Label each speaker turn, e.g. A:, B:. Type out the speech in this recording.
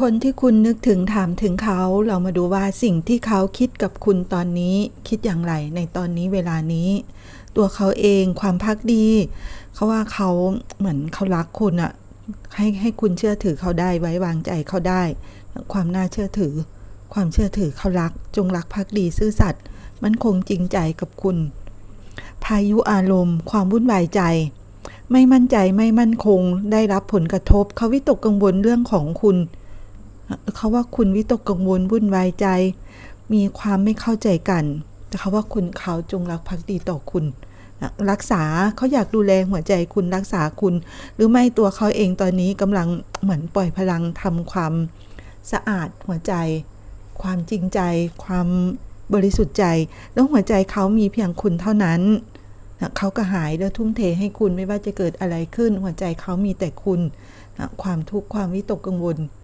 A: คนที่คุณนึกถึงถามถึงเขาเรามาดูว่าสิ่งที่เขาคิดกับคุณตอนนี้ คิดอย่างไรในตอนนี้เวลานี้ ตัวเขาเองความพักดี เขาว่าเขาเหมือนเขารักคุณอะให้ให้คุณเชื่อถือเขาได้ไว้วางใจเขาได้ ความน่าเชื่อถือ ความเชื่อถือเขารัก จงรักภักดีซื่อสัตย์มันคงจริงใจกับคุณ พายุอารมณ์ ความวุ่นวายใจไม่มั่นใจไม่มั่นคง ได้รับผลกระทบ เขาวิตกกังวลเรื่องของคุณ เขาว่าคุณวิตกกังวลวุ่นวายใจ มีความไม่เข้าใจกัน แต่เขาว่าคุณเขาจงรักภักดีต่อคุณรักษาเขาอยากดูแลหัวใจคุณรักษาคุณ หรือไม่ตัวเขาเองตอนนี้กำลังเหมือนปล่อยพลังทำความสะอาดหัวใจ ความจริงใจ ความบริสุทธิ์ใจ แล้วหัวใจเขามีเพียงคุณเท่านั้นนะเขาก็หายแล้วทุ่มเทให้คุณไม่ว่าจะเกิดอะไรขึ้น หัวใจเขามีแต่คุณนะความทุกข์ความวิตกกังวล